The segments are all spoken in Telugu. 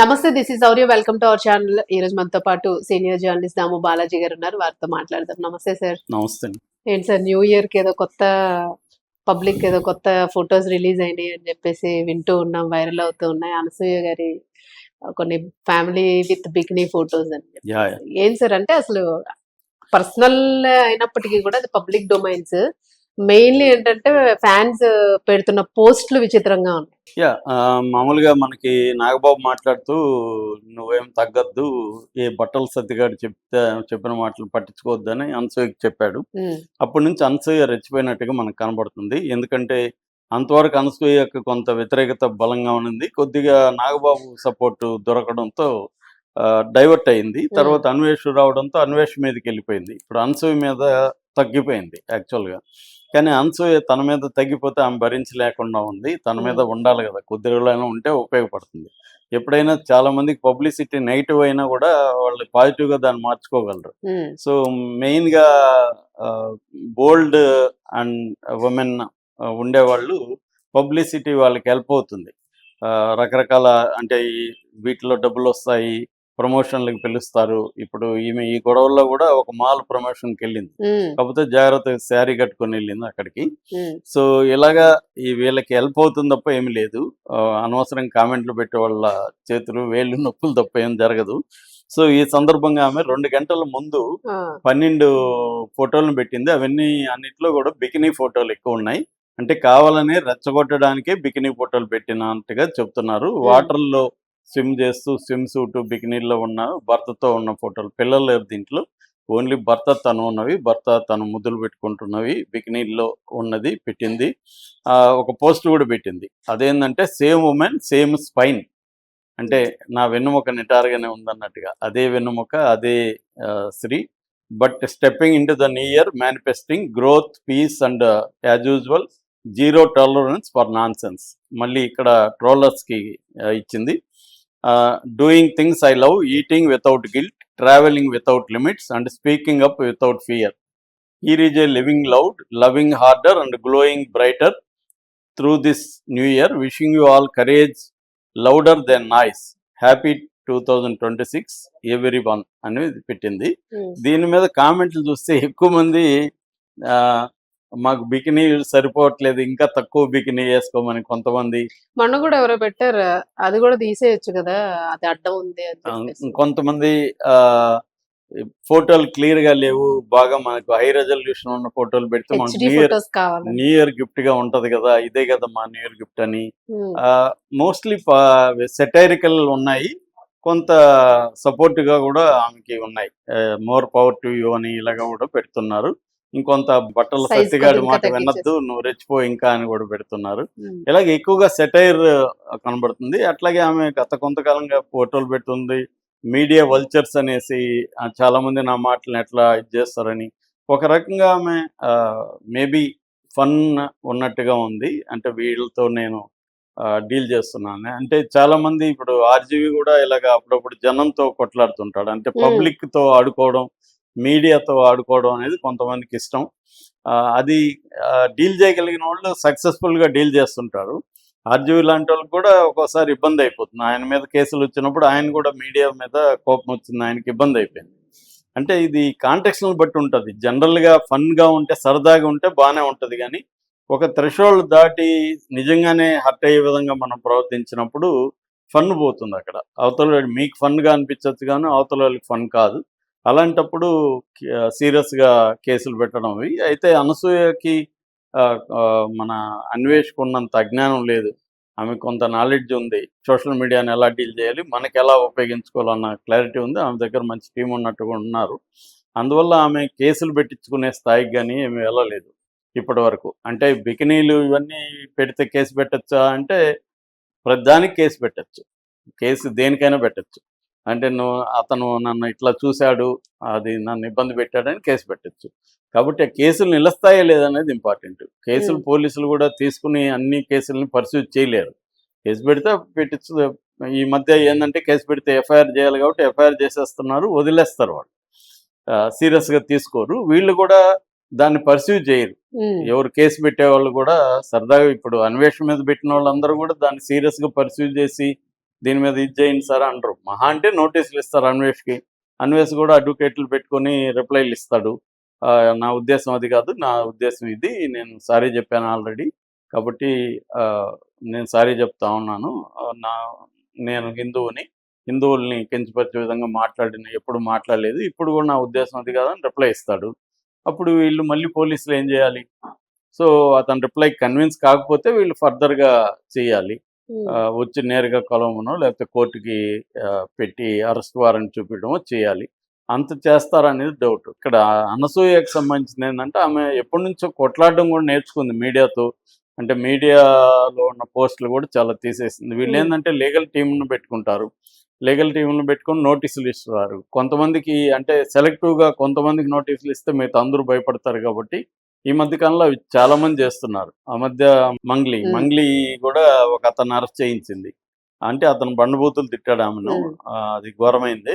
నమస్తే this is Saurya welcome to our channel ఈ రోజు మనతో పాటు సీనియర్ జర్నలిస్ట్ దాము బాలాజీ గారు ఉన్నారు. వారితో మాట్లాడదాం. నమస్తే సార్ నమస్తే. ఏంటి సార్ న్యూ ఇయర్కి ఏదో కొత్త పబ్లిక్ ఏదో కొత్త ఫొటోస్ రిలీజ్ అయినాయి అని చెప్పేసి వింటూ ఉన్నాం వైరల్ అవుతూ ఉన్నాయి. అనసూయ గారి కొన్ని ఫ్యామిలీ విత్ బికినీ ఫొటోస్ అని. ఏం సార్ అంటే అసలు పర్సనల్ అయినప్పటికీ కూడా అది పబ్లిక్ డొమైన్స్ మెయిన్లీ ఏంటంటే ఫ్యాన్స్ పెడుతున్న పోస్టులు విచిత్రంగా ఉన్నాయి. యా మామూలుగా మనకి నాగబాబు మాట్లాడుతూ నువ్వేం తగ్గద్దు ఏ బట్టల సత్తిగాడు చెప్తే చెప్పిన మాటలు పట్టించుకోవద్దని అనసూయకి చెప్పాడు. అప్పటి నుంచి అనసూయ రెచ్చిపోయినట్టుగా మనకు కనబడుతుంది. ఎందుకంటే అంతవరకు అనసూయకు కొంత వ్యతిరేకత బలంగా ఉన్నది. కొద్దిగా నాగబాబు సపోర్ట్ దొరకడంతో డైవర్ట్ అయింది. తర్వాత అన్వేష్ రావడంతో అన్వేష్ మీదకి వెళ్ళిపోయింది. ఇప్పుడు అనసూయ మీద తగ్గిపోయింది యాక్చువల్గా. కానీ అనసూయ తన మీద తగ్గిపోతే ఆమె భరించలేకుండా ఉంది. తన మీద ఉండాలి కదా. కొద్ది రోజులైనా ఉంటే ఉపయోగపడుతుంది. ఎప్పుడైనా చాలా మందికి పబ్లిసిటీ నెగిటివ్ అయినా కూడా వాళ్ళు పాజిటివ్గా దాన్ని మార్చుకోగలరు. సో మెయిన్గా బోల్డ్ అండ్ ఉమెన్ ఉండేవాళ్ళు పబ్లిసిటీ వాళ్ళకి హెల్ప్ అవుతుంది. రకరకాల అంటే ఈ వీటిలో డబ్బులు వస్తాయి ప్రమోషన్లకు పిలుస్తారు. ఇప్పుడు ఈమె ఈ గొడవల్లో కూడా ఒక మాల్ ప్రమోషన్కి వెళ్ళింది కాకపోతే జాగ్రత్తగా శారీ కట్టుకొని వెళ్ళింది అక్కడికి. సో ఇలాగా ఈ వీళ్ళకి హెల్ప్ అవుతుంది తప్ప ఏమి లేదు. అనవసరం కామెంట్లు పెట్టే వాళ్ళ చేతులు వేళ్ళు నొప్పులు తప్ప ఏం జరగదు. సో ఈ సందర్భంగా ఆమె రెండు గంటల ముందు పన్నెండు ఫోటోలను పెట్టింది. అవన్నీ అన్నిట్లో కూడా బికినీ ఫోటోలు ఎక్కువ ఉన్నాయి. అంటే కావాలని రెచ్చగొట్టడానికే బికినీ ఫోటోలు పెట్టినట్టుగా చెప్తున్నారు. వాటర్లో స్విమ్ చేస్తూ స్విమ్ సూట్ బికినీల్లో ఉన్న భర్తతో ఉన్న ఫోటోలు. పిల్లలు లేరు దీంట్లో. ఓన్లీ భర్త తను ఉన్నవి భర్త తను ముద్దులు పెట్టుకుంటున్నవి బికినీల్లో ఉన్నది పెట్టింది. ఆ, ఒక పోస్ట్ కూడా పెట్టింది. అదేంటంటే సేమ్ ఉమెన్ సేమ్ స్పైన్. అంటే నా వెన్నుముక నిటారుగానే ఉందన్నట్టుగా. అదే వెన్నుముక అదే స్త్రీ. But stepping in to the new year manifesting growth peace and as usual zero tolerance for nonsense మళ్ళీ ఇక్కడ ట్రోలర్స్కి ఇచ్చింది. Doing things I love eating without guilt travelling without limits and speaking up without fear here is a living loud loving harder and glowing brighter through this new year wishing you all courage louder than noise happy two thousand twenty six every one అనేది పెట్టింది. ఉమ్. దీని మీద కామెంట్లు చూస్తే ఎక్కువ మంది మాకు బికినీ సరిపోవట్లేదు ఇంకా తక్కువ బికినీ వేసుకోమని కొంతమంది. మొన్న కూడా ఎవరో పెట్టారు అది కూడా తీసేయొచ్చు కదా అది అడ్డం ఉంది కొంతమంది ఆ ఫోటోలు క్లియర్గా లేవు బాగా మనకు హై రెజల్యూషన్ ఉన్న ఫోటోలు పెడితే మనకు న్యూ ఇయర్ న్యూ ఇయర్ గిఫ్ట్గా ఉంటది కదా ఇదే కదా మా న్యూ ఇయర్ గిఫ్ట్ అని. మోస్ట్లీ సెటైరికల్ ఉన్నాయి కొంత సపోర్ట్గా కూడా ఆమెకి ఉన్నాయి. మోర్ పవర్ టు యూ అని ఇలాగా కూడా పెడుతున్నారు. ఇంకొంత బట్టల సత్తిగాడి మాట. వినొద్దు నువ్వు రెచ్చిపో ఇంకా అని కూడా పెడుతున్నారు. ఉమ్, ఇలాగ ఎక్కువగా సెటైర్ కనబడుతుంది. అట్లాగే ఆమె గత కొంతకాలంగా ఫోటోలు పెడుతుంది. మీడియా వల్చర్స్ అనేసి చాలా మంది నా మాటలను ఎట్లా ఇది చేస్తారని. ఒక రకంగా ఆమె మేబీ ఫన్ ఉన్నట్టుగా ఉంది. అంటే వీళ్ళతో నేను డీల్ చేస్తున్నాను. అంటే చాలా మంది ఇప్పుడు ఆర్జీవి కూడా ఇలాగ అప్పుడప్పుడు జనంతో కొట్లాడుతుంటాడు. అంటే Hmm. పబ్లిక్తో ఆడుకోవడం మీడియాతో ఆడుకోవడం అనేది కొంతమందికి ఇష్టం. ఆ, అది డీల్ చేయగలిగిన వాళ్ళు సక్సెస్ఫుల్గా డీల్ చేస్తుంటారు. ఆర్జీవి లాంటి వాళ్ళకి కూడా ఒక్కోసారి ఇబ్బంది అయిపోతుంది. ఆయన మీద కేసులు వచ్చినప్పుడు ఆయన కూడా మీడియా మీద కోపం వచ్చింది ఆయనకి ఇబ్బంది అయిపోయింది. అంటే ఇది కాంటెక్స్ను బట్టి ఉంటుంది. జనరల్గా ఫన్గా ఉంటే సరదాగా ఉంటే బాగానే ఉంటుంది కానీ ఒక థ్రెషోల్డ్ దాటి నిజంగానే హర్ట్ అయ్యే విధంగా మనం ప్రవర్తించినప్పుడు ఫన్ పోతుంది అక్కడ. అవతల మీకు ఫన్గా అనిపించవచ్చు కానీ అవతల వాళ్ళకి ఫన్ కాదు. అలాంటప్పుడు సీరియస్గా కేసులు పెట్టడం అవి. అయితే అనసూయకి మన అన్వేషకున్నంత అజ్ఞానం లేదు. ఆమె కొంత నాలెడ్జ్ ఉంది. సోషల్ మీడియాని ఎలా డీల్ చేయాలి మనకి ఎలా ఉపయోగించుకోవాలన్న క్లారిటీ ఉంది. ఆమె దగ్గర మంచి టీం ఉన్నట్టుగా ఉన్నారు. అందువల్ల ఆమె కేసులు పెట్టించుకునే స్థాయికి కానీ ఏమి వెళ్ళలేదు ఇప్పటి వరకు. అంటే బికినీలు ఇవన్నీ పెడితే కేసు పెట్టచ్చా అంటే ప్రతిదానికి కేసు పెట్టచ్చు. కేసు దేనికైనా పెట్టచ్చు. అంటే నువ్వు అతను నన్ను ఇట్లా చూశాడు అది నన్ను ఇబ్బంది పెట్టాడని కేసు పెట్టచ్చు. కాబట్టి ఆ కేసులు నిలుస్తాయా లేదనేది ఇంపార్టెంట్. కేసులు. పోలీసులు కూడా తీసుకుని అన్ని కేసుల్ని పర్సూ చేయలేరు. కేసు పెడితే పెట్టచ్చు. ఈ మధ్య ఏంటంటే కేసు పెడితే ఎఫ్ఐఆర్ చేయాలి కాబట్టి ఎఫ్ఐఆర్ చేసేస్తున్నారు వదిలేస్తారు వాళ్ళు. సీరియస్గా తీసుకోరు. వీళ్ళు కూడా దాన్ని పర్సూ చేయరు. ఎవరు కేసు పెట్టే వాళ్ళు కూడా సరదాగా ఇప్పుడు అన్వేషణ మీద పెట్టిన వాళ్ళందరూ కూడా దాన్ని సీరియస్గా పర్సూ చేసి దీని మీద ఇది చేయండి సార్ అంటారు. మహా అంటే నోటీసులు ఇస్తారు అన్వేష్కి. అన్వేష్ కూడా అడ్వకేట్లు పెట్టుకొని రిప్లైలు ఇస్తాడు. ఆ, నా ఉద్దేశం అది కాదు. నా ఉద్దేశం ఇది. నేను సారీ చెప్పాను ఆల్రెడీ. కాబట్టి ఆ, నేను సారీ చెప్తా ఉన్నాను. నా నేను హిందువుని హిందువుల్ని కించపరిచే విధంగా మాట్లాడిన ఎప్పుడు మాట్లాడలేదు. ఇప్పుడు కూడా నా ఉద్దేశం అది కాదని రిప్లై ఇస్తాడు. అప్పుడు వీళ్ళు మళ్ళీ పోలీసులు ఏం చేయాలి? సో అతను రిప్లై కన్విన్స్ కాకపోతే వీళ్ళు ఫర్దర్గా చేయాలి. వచ్చి నేరుగా కొలవమనో లేకపోతే కోర్టుకి పెట్టి అరెస్ట్ వారెంట్ చూపించడమో చేయాలి. అంత చేస్తారనేది డౌట్. ఇక్కడ అనసూయకు సంబంధించింది ఏంటంటే ఆమె ఎప్పటి నుంచో కొట్లాడడం కూడా నేర్చుకుంది మీడియాతో. అంటే మీడియాలో ఉన్న పోస్టులు కూడా చాలా తీసేసింది. వీళ్ళు. ఏంటంటే లీగల్ టీంను పెట్టుకుంటారు. లీగల్ టీంను పెట్టుకొని నోటీసులు ఇస్తారు. కొంతమందికి అంటే సెలెక్టివ్గా కొంతమందికి నోటీసులు ఇస్తే మిగతా అందరూ భయపడతారు కాబట్టి ఈ మధ్య కాలంలో అవి చాలా మంది చేస్తున్నారు. ఆ మధ్య మంగ్లీ. మంగ్లీ కూడా ఒక అతను అరెస్ట్ చేయించింది. అంటే అతను బండబూతులు తిట్టాడు ఆమెను. అది ఘోరమైంది.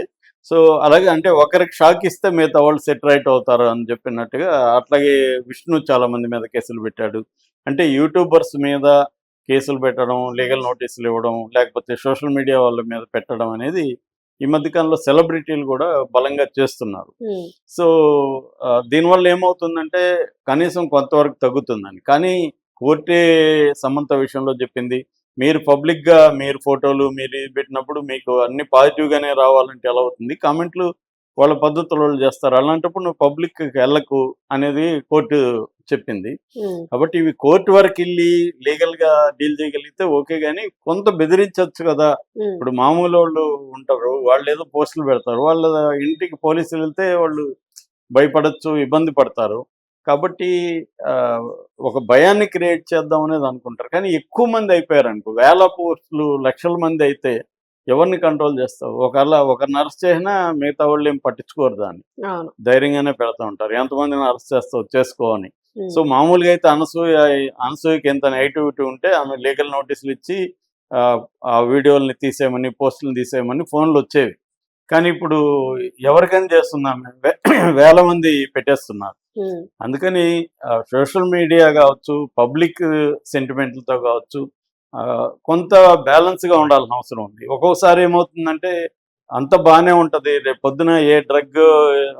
సో అలాగే అంటే ఒకరికి షాక్ ఇస్తే మిగతా వాళ్ళు సెట్ రైట్ అవుతారు అని చెప్పినట్టుగా అట్లాగే విష్ణు చాలా మంది మీద కేసులు పెట్టాడు. అంటే యూట్యూబర్స్ మీద కేసులు పెట్టడం లీగల్ నోటీసులు ఇవ్వడం లేకపోతే సోషల్ మీడియా వాళ్ళ మీద పెట్టడం అనేది ఈ మధ్యకాలంలో సెలబ్రిటీలు కూడా బలంగా చేస్తున్నారు. సో దీనివల్ల ఏమవుతుందంటే కనీసం కొంతవరకు తగ్గుతుందని కానీ కోర్టే సమంత విషయంలో చెప్పింది మీరు పబ్లిక్గా మీరు ఫోటోలు మీరు ఇది పెట్టినప్పుడు మీకు అన్ని పాజిటివ్గానే రావాలంటే ఎలా అవుతుంది? కామెంట్లు వాళ్ళ పద్ధతులు వాళ్ళు చేస్తారు. అలాంటప్పుడు నువ్వు పబ్లిక్కి వెళ్ళకు అనేది కోర్టు చెప్పింది. కాబట్టి ఇవి కోర్టు వరకు వెళ్ళి లీగల్గా డీల్ చేయగలిగితే ఓకే కానీ కొంత బెదిరించవచ్చు కదా. ఇప్పుడు మామూలు వాళ్ళు ఉంటారు. వాళ్ళు ఏదో పోస్టులు పెడతారు. వాళ్ళ ఇంటికి పోలీసులు వెళ్తే వాళ్ళు భయపడచ్చు ఇబ్బంది పడతారు. కాబట్టి ఒక భయాన్ని క్రియేట్ చేద్దాం అనేది అనుకుంటారు. కానీ ఎక్కువ మంది అయిపోయారు అనుకో. వేల పోస్టులు లక్షల మంది అయితే ఎవరిని కంట్రోల్ చేస్తావు? ఒకవేళ ఒకరిని అరెస్ట్ చేసినా మిగతా వాళ్ళు ఏం పట్టించుకోరు దాన్ని. ధైర్యంగానే పెడతా ఉంటారు. ఎంతమందిని అరెస్ట్ చేస్తావు? చేసుకో అని. ఉమ్, సో మామూలుగా అయితే అనసూయ అనసూయకి ఎంత నెగిటివిటీ ఉంటే ఆమె లీగల్ నోటీసులు ఇచ్చి ఆ, వీడియోల్ని తీసేయమని పోస్టులను తీసేయమని ఫోన్లు వచ్చేవి. కానీ ఇప్పుడు ఎవరికైనా వే- వేల మంది పెట్టేస్తున్నారు. అందుకని సోషల్ మీడియా కావచ్చు పబ్లిక్ సెంటిమెంట్లతో కావచ్చు కొంత బ్యాలెన్స్గా ఉండాల్సిన అవసరం ఉంది. ఒక్కొక్కసారి ఏమవుతుందంటే అంత బాగానే ఉంటుంది. రేపు పొద్దున ఏ డ్రగ్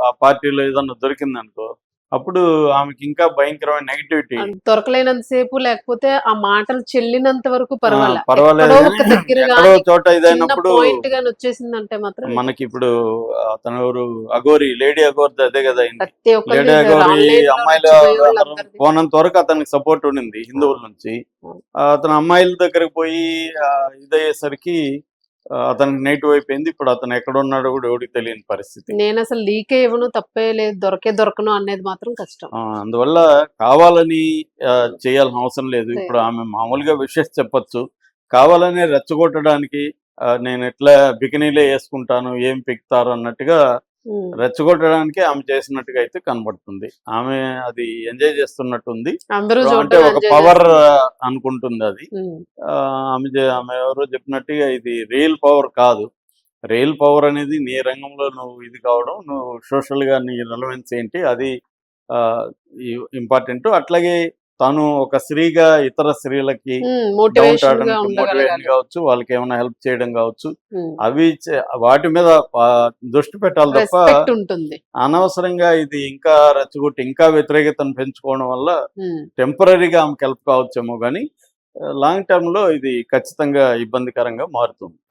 ఆ పార్టీలో ఏదన్నా దొరికిందనుకో అప్పుడు ఆమెకి ఇంకా భయంకరమైన నెగిటివిటీ దొరకలేనంత సేపు లేకపోతే ఆ మాటలు చెల్లినంత వరకు పర్వాలే. పర్వాలేదు చోట ఇదైనప్పుడు వచ్చేసిందంటే మాత్రం మనకి ఇప్పుడు అతను ఎవరు? అగోరి లేడీ అగోరి అదే కదా లేడీ లో అమ్మాయిల. పోనంత వరకు అతనికి సపోర్ట్ ఉండింది హిందువుల నుంచి. అతను అమ్మాయిల దగ్గరకు పోయి ఇదయ్యేసరికి అతనికి నెగిటివ్ అయిపోయింది. ఇప్పుడు అతను ఎక్కడ ఉన్నాడో కూడా ఎవరికి తెలియని పరిస్థితి. నేను అసలు లీకే ఇవ్వను తప్పే లేదు దొరకే దొరకను అనేది మాత్రం కష్టం. అందువల్ల కావాలని చేయాల్సిన అవసరం లేదు. ఇప్పుడు ఆమె మామూలుగా విషెస్ చెప్పొచ్చు. కావాలని రెచ్చగొట్టడానికి ఆ, నేను ఎట్లా బికినీలే వేసుకుంటాను ఏం పిక్తారు అన్నట్టుగా రెచ్చగొట్టడానికి ఆమె చేసినట్టుగా అయితే కనబడుతుంది. ఆమె అది ఎంజాయ్ చేస్తున్నట్టుంది. అంటే ఒక పవర్. అనుకుంటుంది అది. ఆమె ఆమె ఎవరో చెప్పినట్టుగా ఇది రియల్ పవర్ కాదు. రియల్ పవర్ అనేది నీ రంగంలో నువ్వు ఇది కావడం నువ్వు సోషల్గా నీ రెలవెన్స్ ఏంటి అది ఇంపార్టెంట్. అట్లాగే తను ఒక స్త్రీగా ఇతర స్త్రీలకి మోటివేషన్ కావచ్చు వాళ్ళకి ఏమైనా హెల్ప్ చేయడం కావచ్చు అవి వాటి మీద దృష్టి పెట్టాలి తప్ప అనవసరంగా ఇది ఇంకా రెచ్చగొట్టి ఇంకా వ్యతిరేకతను పెంచుకోవడం వల్ల టెంపరీగా ఆమెకు హెల్ప్ కావచ్చేమో కానీ లాంగ్ టర్మ్లో ఇది ఖచ్చితంగా ఇబ్బందికరంగా మారుతుంది.